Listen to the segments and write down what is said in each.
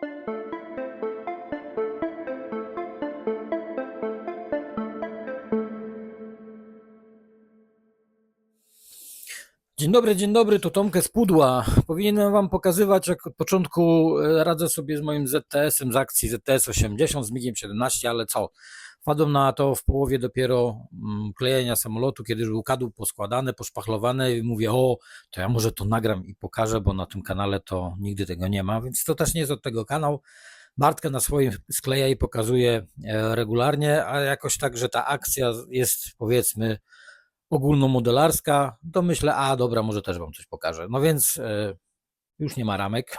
thank you Dzień dobry, dzień dobry, tu Tomkę z Pudła. Powinienem Wam pokazywać, jak od początku e, radzę sobie z moim ZTS-em z akcji ZTS 80 z MIGiem 17, ale co? Wpadłem na to w połowie dopiero mm, klejenia samolotu, kiedy już był kadłub poskładany, poszpachlowany i mówię, o, to ja może to nagram i pokażę, bo na tym kanale to nigdy tego nie ma, więc to też nie jest od tego kanał. Bartka na swoim skleja i pokazuje e, regularnie, a jakoś tak, że ta akcja jest powiedzmy ogólnomodelarska, to myślę, a dobra, może też Wam coś pokażę. No więc e, już nie ma ramek,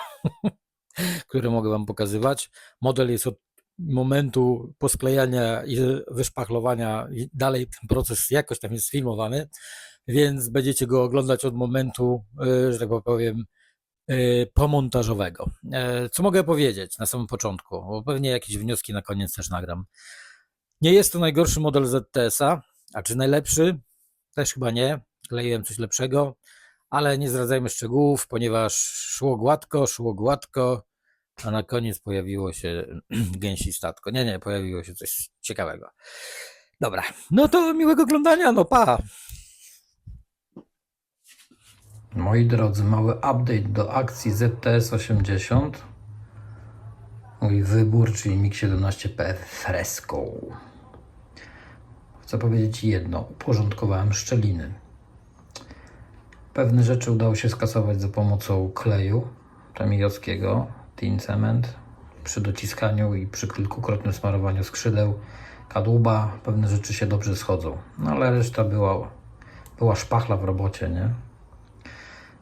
które mogę Wam pokazywać. Model jest od momentu posklejania i wyszpachlowania i dalej ten proces jakoś tam jest filmowany, więc będziecie go oglądać od momentu, e, że tak powiem, e, pomontażowego. Co mogę powiedzieć na samym początku? Bo pewnie jakieś wnioski na koniec też nagram. Nie jest to najgorszy model ZTS-a, a czy najlepszy? Też chyba nie. Kleiłem coś lepszego, ale nie zdradzajmy szczegółów, ponieważ szło gładko, szło gładko, a na koniec pojawiło się gęsi statko. Nie, nie, pojawiło się coś ciekawego. Dobra, no to miłego oglądania, no pa! Moi drodzy, mały update do akcji ZTS 80. Mój wybór, czyli MiG-17P Fresco. Chcę powiedzieć jedno. Uporządkowałem szczeliny. Pewne rzeczy udało się skasować za pomocą kleju tamijowskiego, Tin Cement. Przy dociskaniu i przy kilkukrotnym smarowaniu skrzydeł kadłuba pewne rzeczy się dobrze schodzą. No ale reszta była, była szpachla w robocie, nie?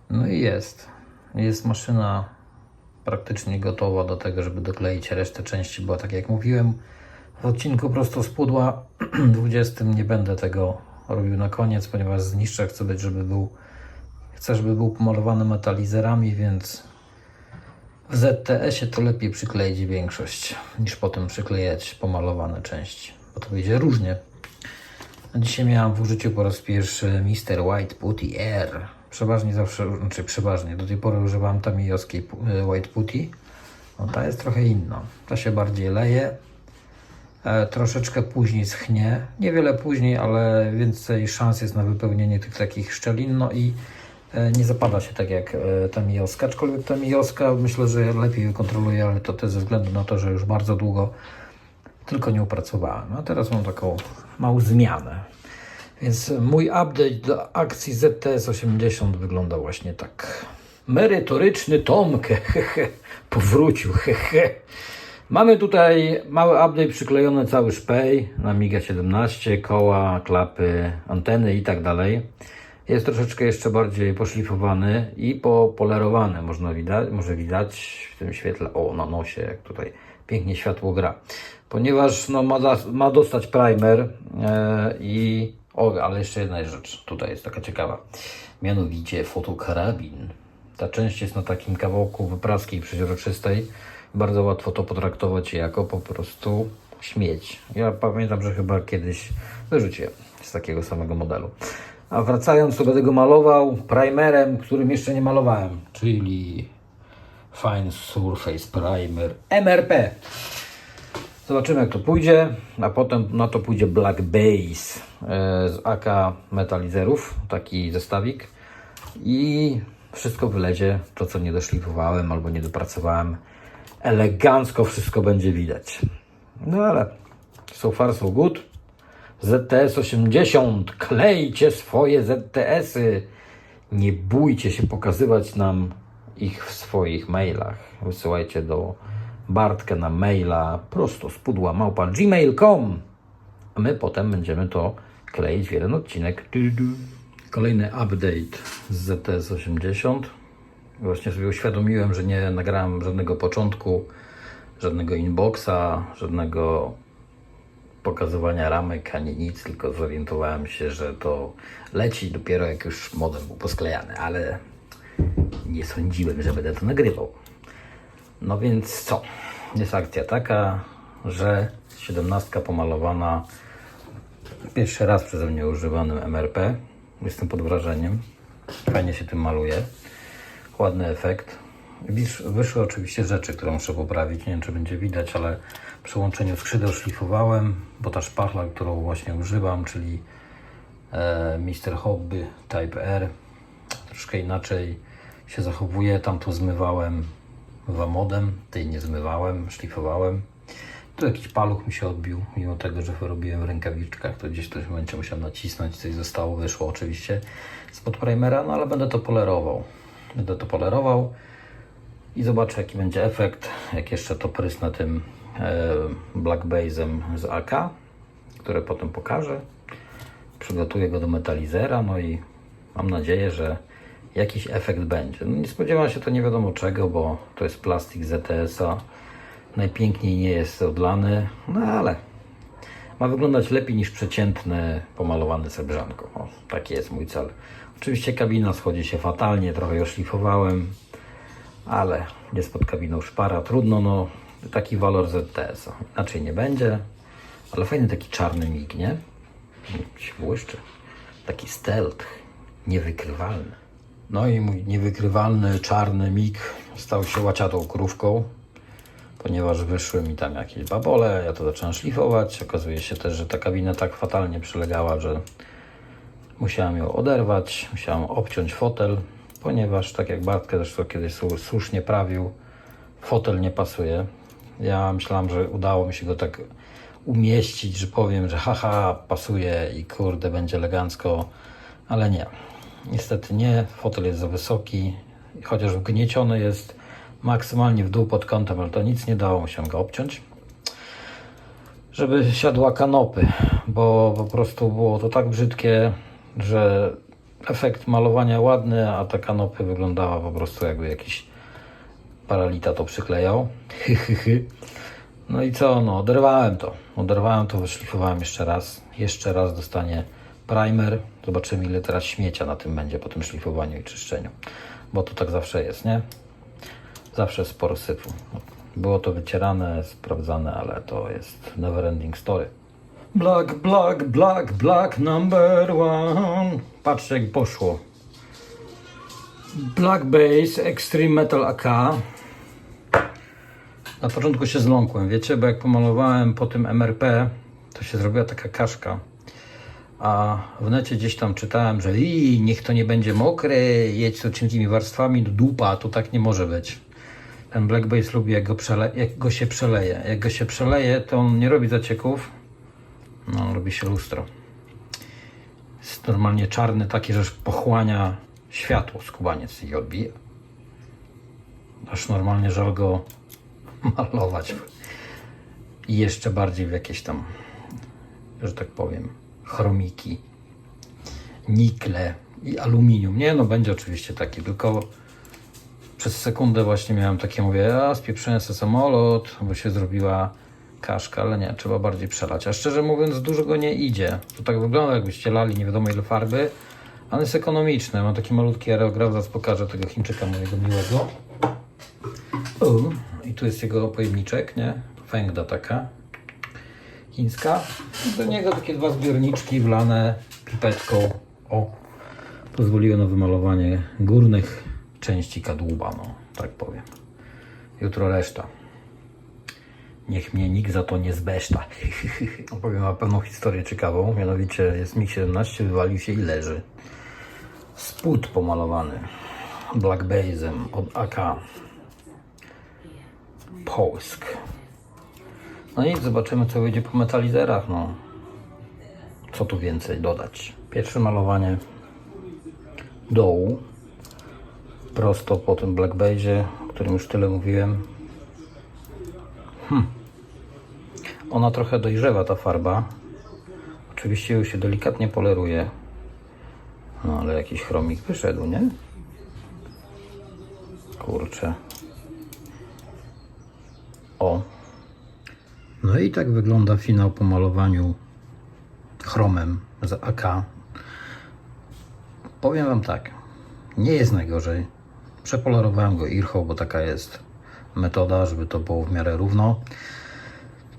No i jest. Jest maszyna praktycznie gotowa do tego, żeby dokleić resztę części, bo tak jak mówiłem, w odcinku prosto z pudła 20 nie będę tego robił na koniec, ponieważ zniszczę, chcę być, żeby był chcę, żeby był pomalowany metalizerami, więc w ZTS-ie to lepiej przykleić większość, niż potem przyklejać pomalowane części, bo to wyjdzie różnie. Dzisiaj miałem w użyciu po raz pierwszy Mr. White Putty Air. Przeważnie zawsze, znaczy przeważnie, do tej pory używałem tamijowskiej pu- White Putty. No ta jest trochę inna. Ta się bardziej leje, e, troszeczkę później schnie. Niewiele później, ale więcej szans jest na wypełnienie tych takich szczelin. No i e, nie zapada się tak jak e, ta Mijoska. Aczkolwiek ta Mijoska myślę, że lepiej kontroluje, ale to też ze względu na to, że już bardzo długo tylko nie opracowałem. A teraz mam taką małą zmianę. Więc mój update do akcji ZTS 80 wygląda właśnie tak. Merytoryczny Tomkę, powrócił, hehe. Mamy tutaj mały update przyklejony cały szpej na Miga 17, koła, klapy, anteny i tak dalej. Jest troszeczkę jeszcze bardziej poszlifowany i popolerowany, można widać, może widać w tym świetle, o na nosie, jak tutaj pięknie światło gra. Ponieważ no, ma, da, ma dostać primer e, i o, ale jeszcze jedna rzecz tutaj jest taka ciekawa. Mianowicie fotokarabin. Ta część jest na takim kawałku wypraskiej przeźroczystej. Bardzo łatwo to potraktować jako po prostu śmieć. Ja pamiętam, że chyba kiedyś wyrzuciłem z takiego samego modelu. A wracając, to będę go malował primerem, którym jeszcze nie malowałem, czyli Fine Surface Primer MRP. Zobaczymy jak to pójdzie, a potem na to pójdzie Black Base z AK metalizerów, taki zestawik i wszystko wylezie, to co nie doszlifowałem albo nie dopracowałem, elegancko wszystko będzie widać. No ale so far so good. ZTS 80, klejcie swoje ZTS-y. Nie bójcie się pokazywać nam ich w swoich mailach. Wysyłajcie do Bartkę na maila prosto z pudła małpa gmail.com a my potem będziemy to kleić w jeden odcinek. Kolejny update z ZTS 80. Właśnie sobie uświadomiłem, że nie nagrałem żadnego początku, żadnego inboxa, żadnego pokazywania ramek ani nic, tylko zorientowałem się, że to leci dopiero jak już modem był posklejany, ale nie sądziłem, że będę to nagrywał. No więc co? Jest akcja taka, że 17 pomalowana pierwszy raz przeze mnie używanym MRP. Jestem pod wrażeniem. Fajnie się tym maluje. Ładny efekt. Wyszły oczywiście rzeczy, które muszę poprawić. Nie wiem, czy będzie widać, ale przy łączeniu skrzydeł szlifowałem, bo ta szpachla, którą właśnie używam, czyli e, Mr. Hobby Type R, troszkę inaczej się zachowuje. Tam to zmywałem wamodem, tej nie zmywałem, szlifowałem. Tu jakiś paluch mi się odbił, mimo tego, że robiłem w rękawiczkach, to gdzieś w którymś momencie musiałem nacisnąć, coś zostało, wyszło oczywiście spod primera, no ale będę to polerował. Będę to polerował i zobaczę jaki będzie efekt, jak jeszcze to prysnę tym e, Black Base'em z AK, które potem pokażę. Przygotuję go do metalizera, no i mam nadzieję, że jakiś efekt będzie. No nie spodziewam się to nie wiadomo czego, bo to jest plastik ZTS-a. Najpiękniej nie jest odlany, no ale ma wyglądać lepiej niż przeciętny pomalowany srebrzanką. O, taki jest mój cel. Oczywiście kabina schodzi się fatalnie, trochę ją szlifowałem, ale jest pod kabiną szpara. Trudno, no taki walor ZTS-a. Inaczej nie będzie, ale fajny taki czarny mig, nie? Się błyszczy. Taki stealth, niewykrywalny. No i mój niewykrywalny czarny mig stał się łaciatą krówką, ponieważ wyszły mi tam jakieś babole, ja to zacząłem szlifować. Okazuje się też, że ta kabina tak fatalnie przylegała, że musiałem ją oderwać, musiałem obciąć fotel, ponieważ tak jak Bartkę zresztą kiedyś słu- słusznie prawił, fotel nie pasuje. Ja myślałem, że udało mi się go tak umieścić, że powiem, że haha, pasuje i kurde, będzie elegancko, ale nie. Niestety nie, fotel jest za wysoki, chociaż wgnieciony jest maksymalnie w dół pod kątem, ale to nic nie dało, musiałem go obciąć żeby siadła kanopy, bo po prostu było to tak brzydkie, że efekt malowania ładny, a ta kanopy wyglądała po prostu jakby jakiś paralita to przyklejał. No i co, no oderwałem to. Oderwałem to, wyszlifowałem jeszcze raz. Jeszcze raz dostanie primer. Zobaczymy ile teraz śmiecia na tym będzie po tym szlifowaniu i czyszczeniu. Bo to tak zawsze jest, nie? Zawsze sporo syfu. Było to wycierane, sprawdzane, ale to jest never ending story. Black, black, black, black number one. Patrzcie jak poszło. Black Base Extreme Metal AK. Na początku się zląkłem, wiecie, bo jak pomalowałem po tym MRP, to się zrobiła taka kaszka. A w necie gdzieś tam czytałem, że i niech to nie będzie mokre, jedź z cienkimi warstwami do dupa, to tak nie może być. Ten Black Base lubi jak go, jak go się przeleje. Jak go się przeleje, to on nie robi zacieków, no robi się lustro. Jest normalnie czarny, taki, że pochłania światło skubaniec i odbija. Aż normalnie żal go malować. I jeszcze bardziej w jakieś tam, że tak powiem, chromiki, nikle i aluminium. Nie, no będzie oczywiście taki, tylko przez sekundę właśnie miałem takie, mówię, a spieprzyłem sobie samolot, bo się zrobiła kaszka, ale nie, trzeba bardziej przelać. A szczerze mówiąc, dużo go nie idzie. To tak wygląda, jakbyście lali nie wiadomo ile farby. a On jest ekonomiczny, mam taki malutki aerograf, zaraz pokażę tego Chińczyka mojego miłego. O, I tu jest jego pojemniczek, nie? Fęgda taka chińska. Do niego takie dwa zbiorniczki wlane pipetką. O, pozwoliły na wymalowanie górnych części kadłuba, no tak powiem. Jutro reszta. Niech mnie nikt za to nie zbeszta. Opowiem wam pewną historię ciekawą. Mianowicie jest MiG-17, wywalił się i leży. Spód pomalowany Black Base'em od AK. Polsk. No i zobaczymy co wyjdzie po metalizerach. No. Co tu więcej dodać? Pierwsze malowanie dołu. Prosto po tym Black Base'ie, o którym już tyle mówiłem. Ona trochę dojrzewa ta farba. Oczywiście ją się delikatnie poleruje. No ale jakiś chromik wyszedł, nie? Kurczę. O. No i tak wygląda finał po malowaniu chromem z AK. Powiem Wam tak, nie jest najgorzej. Przepolerowałem go irchą, bo taka jest metoda, żeby to było w miarę równo.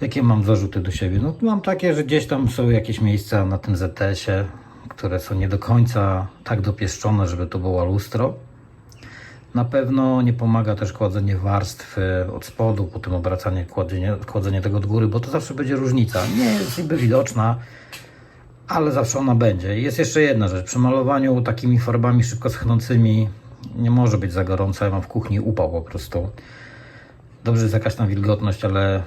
Jakie mam zarzuty do siebie? No mam takie, że gdzieś tam są jakieś miejsca na tym ZTS-ie, które są nie do końca tak dopieszczone, żeby to było lustro. Na pewno nie pomaga też kładzenie warstw e, od spodu, potem obracanie, kładzenie, kładzenie tego od góry, bo to zawsze będzie różnica. Nie jest niby widoczna, ale zawsze ona będzie. Jest jeszcze jedna rzecz. Przy malowaniu takimi farbami szybko schnącymi nie może być za gorąco. Ja mam w kuchni upał po prostu. Dobrze jest jakaś tam wilgotność, ale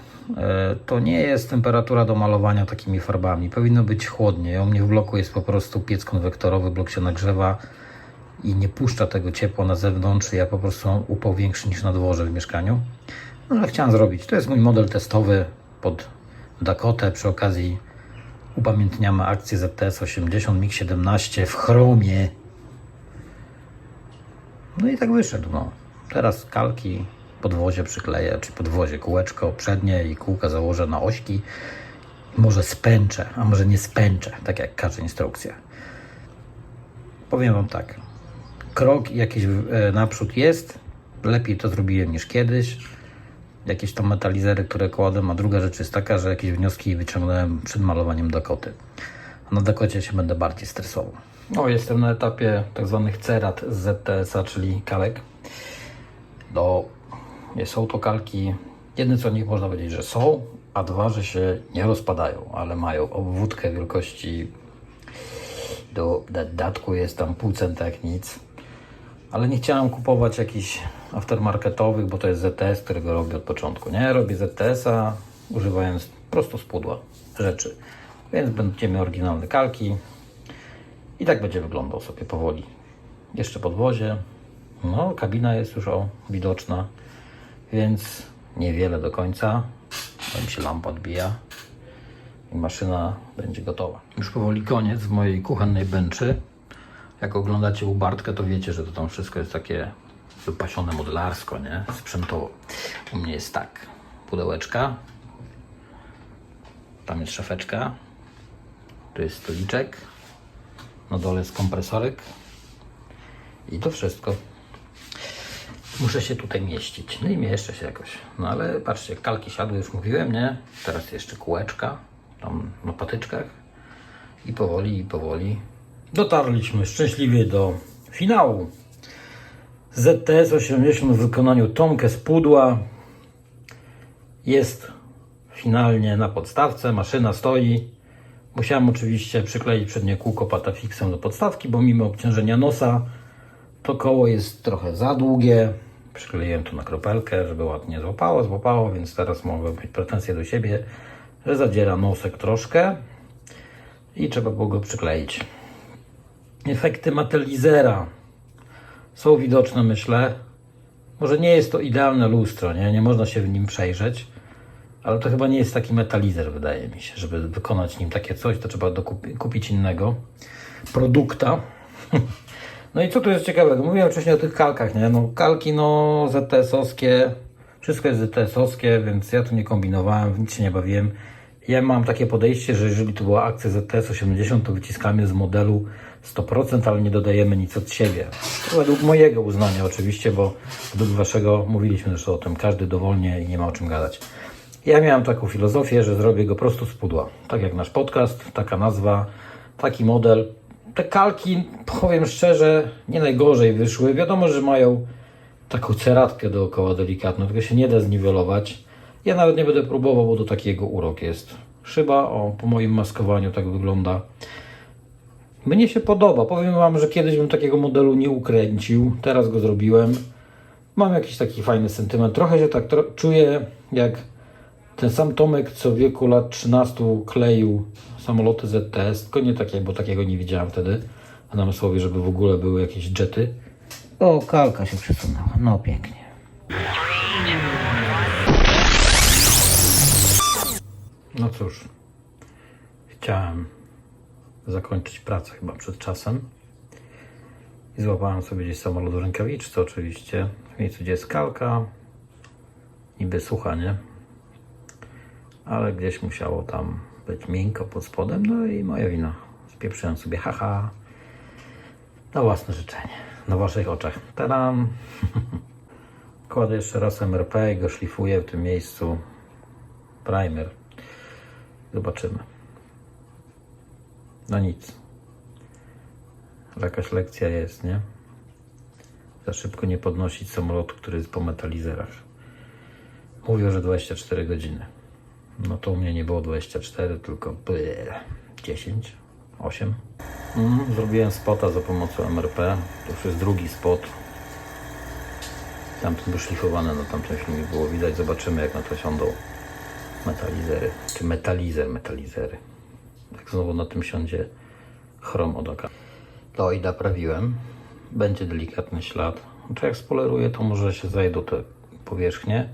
to nie jest temperatura do malowania takimi farbami. Powinno być chłodniej. U mnie w bloku jest po prostu piec konwektorowy, blok się nagrzewa i nie puszcza tego ciepła na zewnątrz. Ja po prostu mam upał większy niż na dworze w mieszkaniu. No ale chciałem zrobić. To jest mój model testowy pod Dakotę. Przy okazji upamiętniamy akcję ZTS 80 MiG 17 w chromie. No i tak wyszedł. No. Teraz kalki podwozie przykleję, czy podwozie kółeczko przednie i kółka założę na ośki. Może spęczę, a może nie spęczę, tak jak każe instrukcja. Powiem Wam tak. Krok jakiś e, naprzód jest. Lepiej to zrobiłem niż kiedyś. Jakieś tam metalizery, które kładłem, a druga rzecz jest taka, że jakieś wnioski wyciągnąłem przed malowaniem Dakoty. Na Dakocie się będę bardziej stresował. O, jestem na etapie tak zwanych cerat z ZTS-a, czyli kalek. Do, nie są to kalki. Jedne co nich można powiedzieć, że są, a dwa, że się nie rozpadają, ale mają obwódkę wielkości do dodatku jest tam pół centa jak nic. Ale nie chciałem kupować jakichś aftermarketowych, bo to jest ZTS, którego robię od początku. Nie, robię ZTS-a używając prosto z pudła rzeczy. Więc będziemy oryginalne kalki. I tak będzie wyglądał sobie powoli. Jeszcze podwozie. No, kabina jest już o, widoczna, więc niewiele do końca. Tam się lampa odbija i maszyna będzie gotowa. Już powoli koniec w mojej kuchennej benczy. Jak oglądacie u Bartka, to wiecie, że to tam wszystko jest takie wypasione modelarsko, nie? Sprzętowo. U mnie jest tak. Pudełeczka. Tam jest szafeczka. Tu jest stoliczek. Na dole jest kompresorek. I to wszystko. Muszę się tutaj mieścić. No i mieszczę się jakoś. No ale patrzcie, kalki siadły, już mówiłem, nie? Teraz jeszcze kółeczka. Tam na patyczkach. I powoli, i powoli. Dotarliśmy szczęśliwie do finału. ZTS 80 w wykonaniu Tomkę z pudła. Jest finalnie na podstawce, maszyna stoi. Musiałem oczywiście przykleić przednie kółko patafixem do podstawki, bo mimo obciążenia nosa to koło jest trochę za długie. Przykleiłem to na kropelkę, żeby ładnie złapało, złapało, więc teraz mogę mieć pretensje do siebie, że zadziera nosek troszkę i trzeba było go przykleić. Efekty metalizera są widoczne, myślę. Może nie jest to idealne lustro, nie? nie można się w nim przejrzeć, ale to chyba nie jest taki metalizer, wydaje mi się. Żeby wykonać nim takie coś, to trzeba dokupi- kupić innego produkta. No i co tu jest ciekawego? Mówiłem wcześniej o tych kalkach, nie? No kalki, no ZTS-owskie, wszystko jest ZTS-owskie, więc ja tu nie kombinowałem, nic się nie bawiłem. Ja mam takie podejście, że jeżeli to była akcja ZTS 80, to wyciskamy z modelu 100%, ale nie dodajemy nic od siebie. To według mojego uznania oczywiście, bo według waszego mówiliśmy zresztą o tym, każdy dowolnie i nie ma o czym gadać. Ja miałem taką filozofię, że zrobię go prosto z pudła. Tak jak nasz podcast, taka nazwa, taki model. Te kalki, powiem szczerze, nie najgorzej wyszły. Wiadomo, że mają taką ceratkę dookoła delikatną, tylko się nie da zniwelować. Ja nawet nie będę próbował, bo to taki jego urok jest. Szyba, o, po moim maskowaniu tak wygląda. Mnie się podoba. Powiem Wam, że kiedyś bym takiego modelu nie ukręcił. Teraz go zrobiłem. Mam jakiś taki fajny sentyment. Trochę się tak tro- czuję jak ten sam Tomek, co w wieku lat 13 kleił samoloty ZTS. Tylko nie takie, bo takiego nie widziałem wtedy. A namysłowie, żeby w ogóle były jakieś jety. O, kalka się przesunęła. No pięknie. No cóż, chciałem zakończyć pracę chyba przed czasem. I złapałem sobie gdzieś samolot w rękawiczce oczywiście, w miejscu gdzie jest kalka, niby sucha, nie? Ale gdzieś musiało tam być miękko pod spodem, no i moja wina. Spieprzyłem sobie haha na własne życzenie, na waszych oczach. Tadam! Kładę jeszcze raz MRP i go szlifuję w tym miejscu. Primer. Zobaczymy. No nic. Jakaś lekcja jest, nie? za szybko nie podnosić samolotu, który jest po metalizerach. Mówią, że 24 godziny. No to u mnie nie było 24, tylko ble, 10, 8. Mm, zrobiłem spota za pomocą MRP. To już jest drugi spot. Tamten był szlifowany na tamtym filmie było widać. Zobaczymy jak na to siądą metalizery. Czy metalizer, metalizery. Jak znowu na tym siądzie chrom od oka. To i naprawiłem. Będzie delikatny ślad. Znaczy jak spoleruję, to może się zajdą te powierzchnie,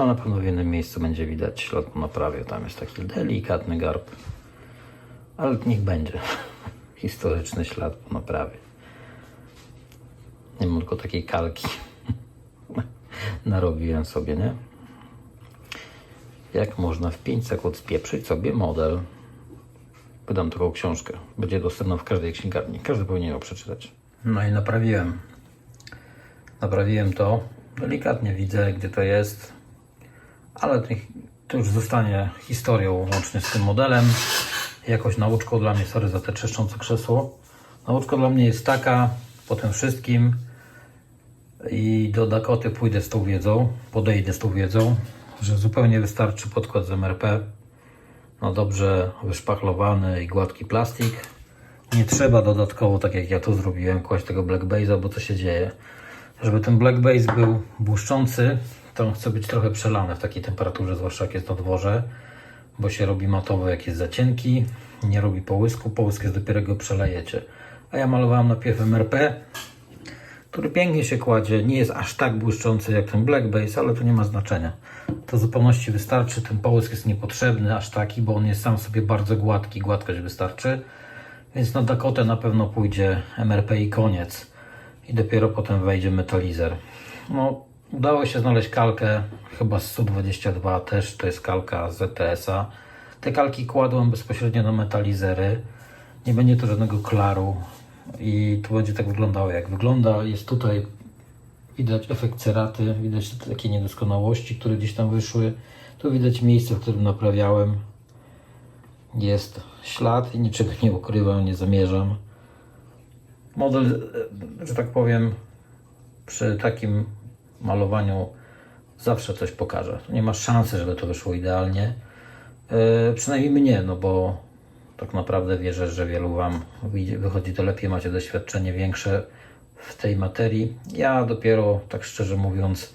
ale na pewno w jednym miejscu będzie widać ślad po naprawie. Tam jest taki delikatny garb. Ale niech będzie. Historyczny ślad po naprawie. Nie mam tylko takiej kalki. Narobiłem sobie, nie? Jak można w 5 sekund spieprzyć sobie model. Wydam taką książkę. Będzie dostępna w każdej księgarni. Każdy powinien ją przeczytać. No i naprawiłem. Naprawiłem to. Delikatnie widzę, gdzie to jest. Ale to, już zostanie historią łącznie z tym modelem. Jakoś nauczką dla mnie, sorry za te trzeszczące krzesło. Nauczka dla mnie jest taka, po tym wszystkim i do Dakoty pójdę z tą wiedzą, podejdę z tą wiedzą, że zupełnie wystarczy podkład z MRP no dobrze wyszpachlowany i gładki plastik. Nie trzeba dodatkowo, tak jak ja to zrobiłem, kłaść tego black base'a, bo co się dzieje? Żeby ten black base był błyszczący, to chce być trochę przelany w takiej temperaturze, zwłaszcza jak jest na dworze, bo się robi matowy, jak jest za cienki, nie robi połysku, połysk jest dopiero go przelejecie. A ja malowałem najpierw MRP, który pięknie się kładzie, nie jest aż tak błyszczący jak ten black base, ale to nie ma znaczenia. To zupełności wystarczy, ten połysk jest niepotrzebny aż taki, bo on jest sam sobie bardzo gładki, gładkość wystarczy. Więc na Dakotę na pewno pójdzie MRP i koniec. I dopiero potem wejdzie metalizer. No, udało się znaleźć kalkę, chyba z SU-22 też, to jest kalka ZTS-a. Te kalki kładłem bezpośrednio na metalizery. Nie będzie to żadnego klaru i to będzie tak wyglądało jak wygląda. Jest tutaj widać efekt ceraty, widać takie niedoskonałości, które gdzieś tam wyszły. Tu widać miejsce, w którym naprawiałem. Jest ślad i niczego nie ukrywam, nie zamierzam. Model, e, że tak powiem, przy takim malowaniu zawsze coś pokaże. Nie ma szansy, żeby to wyszło idealnie. Yy, przynajmniej mnie, no bo tak naprawdę wierzę, że wielu Wam wychodzi to lepiej, macie doświadczenie większe w tej materii. Ja dopiero, tak szczerze mówiąc,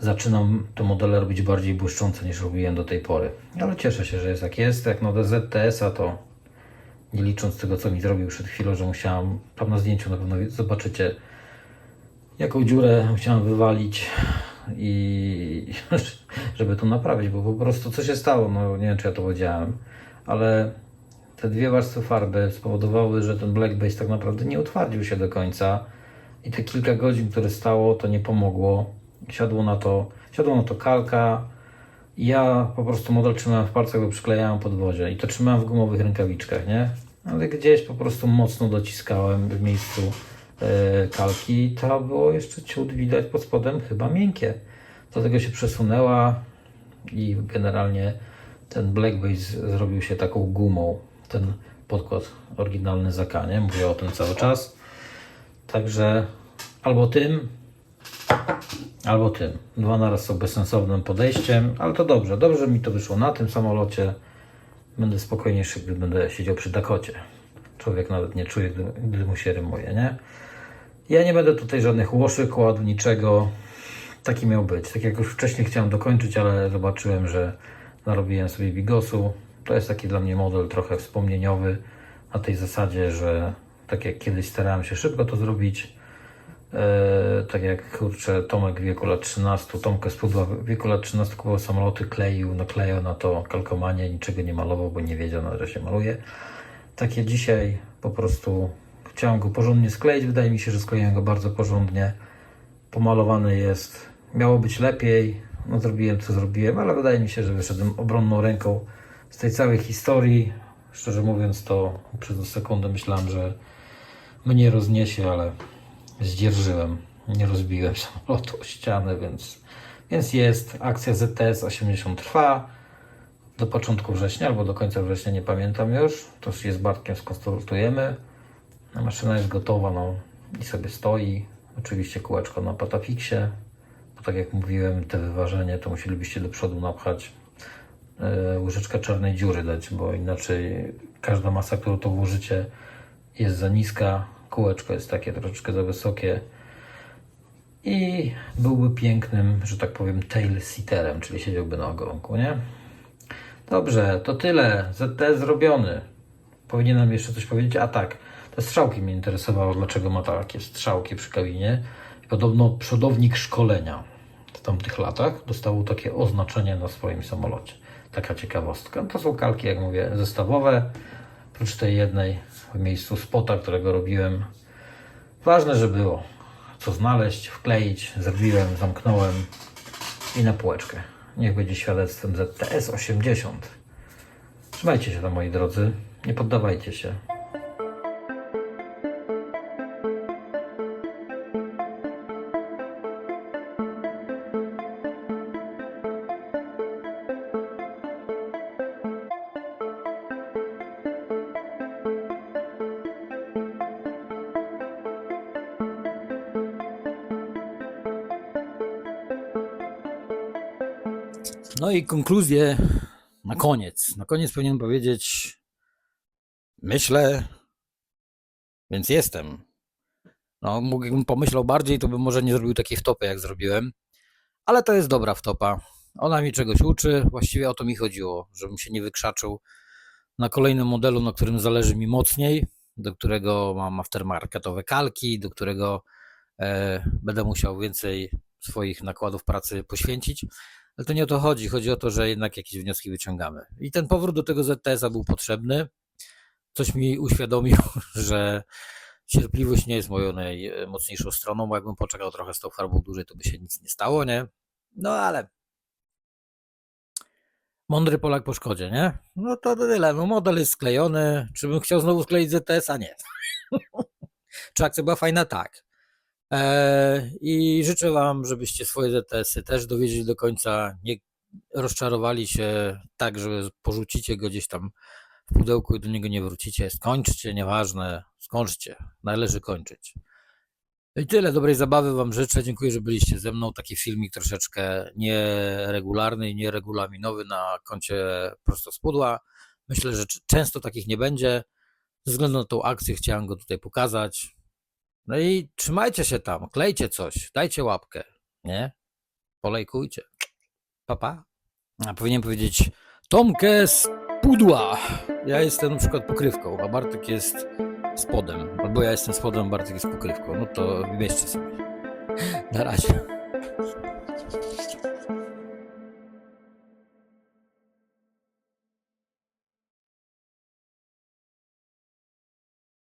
zaczynam te modele robić bardziej błyszczące niż robiłem do tej pory. Ale cieszę się, że jest jak jest. Jak na ZTS-a to nie licząc tego, co mi zrobił przed chwilą, że musiałam, tam na zdjęciu na pewno zobaczycie, jaką dziurę musiałam wywalić i żeby to naprawić, bo po prostu co się stało, no nie wiem czy ja to powiedziałem, ale te dwie warstwy farby spowodowały, że ten black base tak naprawdę nie utwardził się do końca i te kilka godzin, które stało, to nie pomogło. Siadło na to, siadło na to kalka. Ja po prostu model trzymałem w palcach, bo przyklejałem podwozie i to trzymałem w gumowych rękawiczkach, nie? Ale gdzieś po prostu mocno dociskałem w miejscu kalki. To było jeszcze ciut widać pod spodem, chyba miękkie. Do tego się przesunęła i generalnie ten black base zrobił się taką gumą. Ten podkład oryginalny Zakanie, mówię o tym cały czas. Także albo tym, albo tym. Dwa naraz są bezsensownym podejściem, ale to dobrze. Dobrze że mi to wyszło na tym samolocie. Będę spokojniejszy, gdy będę siedział przy Dakocie. Człowiek nawet nie czuje, gdy, gdy mu się rymuje, nie? Ja nie będę tutaj żadnych łoszy kładł, niczego. Taki miał być. Tak jak już wcześniej chciałem dokończyć, ale zobaczyłem, że narobiłem sobie bigosu. To jest taki dla mnie model trochę wspomnieniowy na tej zasadzie, że tak jak kiedyś starałem się szybko to zrobić, e, tak jak kurczę Tomek w wieku lat 13, Tomkę z pudła w wieku lat 13 kupował samoloty, kleił, naklejał na to kalkomanie, niczego nie malował, bo nie wiedział, na że się maluje. Takie dzisiaj po prostu chciałem go porządnie skleić, wydaje mi się, że skleiłem go bardzo porządnie pomalowany jest. Miało być lepiej. No zrobiłem co zrobiłem, ale wydaje mi się, że wyszedłem obronną ręką z tej całej historii. Szczerze mówiąc, to przez sekundę myślałem, że mnie rozniesie, ale zdzierżyłem. Nie rozbiłem samolotu o ścianę, więc, więc jest. Akcja ZTS 80 trwa do początku września albo do końca września, nie pamiętam już. To się z Bartkiem skonsultujemy. Maszyna jest gotowa, no i sobie stoi. Oczywiście kółeczko na Patafixie. Bo tak jak mówiłem, te wyważenie to musielibyście do przodu napchać e, łyżeczkę czarnej dziury dać, bo inaczej każda masa, którą to włożycie jest za niska, kółeczko jest takie troszeczkę za wysokie i byłby pięknym, że tak powiem, tail sitterem, czyli siedziałby na ogonku, nie? Dobrze, to tyle. ZT zrobiony. Powinienem jeszcze coś powiedzieć. A tak, te strzałki mnie interesowało, dlaczego ma takie strzałki przy kabinie. Podobno przodownik szkolenia w tamtych latach dostał takie oznaczenie na swoim samolocie. Taka ciekawostka. To są kalki, jak mówię, zestawowe. Oprócz tej jednej w miejscu spota, którego robiłem. Ważne, że było co znaleźć, wkleić. Zrobiłem, zamknąłem i na półeczkę. Niech będzie świadectwem ZTS 80. Trzymajcie się tam, moi drodzy. Nie poddawajcie się. No i konkluzję na koniec. Na koniec powinienem powiedzieć: Myślę, więc jestem. No, mógłbym pomyślał bardziej, to bym może nie zrobił takiej wtopy, jak zrobiłem. Ale to jest dobra wtopa. Ona mi czegoś uczy. Właściwie o to mi chodziło, żebym się nie wykrzaczył na kolejnym modelu, na którym zależy mi mocniej, do którego mam aftermarketowe kalki, do którego e, będę musiał więcej swoich nakładów pracy poświęcić. Ale to nie o to chodzi. Chodzi o to, że jednak jakieś wnioski wyciągamy. I ten powrót do tego ZTS-a był potrzebny. Coś mi uświadomił, że cierpliwość nie jest moją najmocniejszą stroną, bo jakbym poczekał trochę z tą farbą dłużej, to by się nic nie stało, nie? No ale mądry Polak po szkodzie, nie? No to tyle. No model jest sklejony. Czy bym chciał znowu skleić ZTS-a? Nie. Czy akcja była fajna? Tak. Eee, I życzę Wam, żebyście swoje ZTS-y też dowiedzieli do końca, nie rozczarowali się tak, że porzucicie go gdzieś tam w pudełku i do niego nie wrócicie. Skończcie, nieważne, skończcie. Należy kończyć. I tyle dobrej zabawy Wam życzę. Dziękuję, że byliście ze mną. Taki filmik troszeczkę nieregularny i nieregulaminowy na koncie prosto z pudła. Myślę, że często takich nie będzie. Ze względu na tą akcję chciałem go tutaj pokazać. No i trzymajcie się tam, klejcie coś, dajcie łapkę, nie? Polejkujcie. Papa. A powinien powiedzieć Tomkę z pudła. Ja jestem na przykład pokrywką, a Bartek jest spodem. Albo ja jestem spodem, Bartek jest pokrywką. No to wybierzcie sobie. Na razie.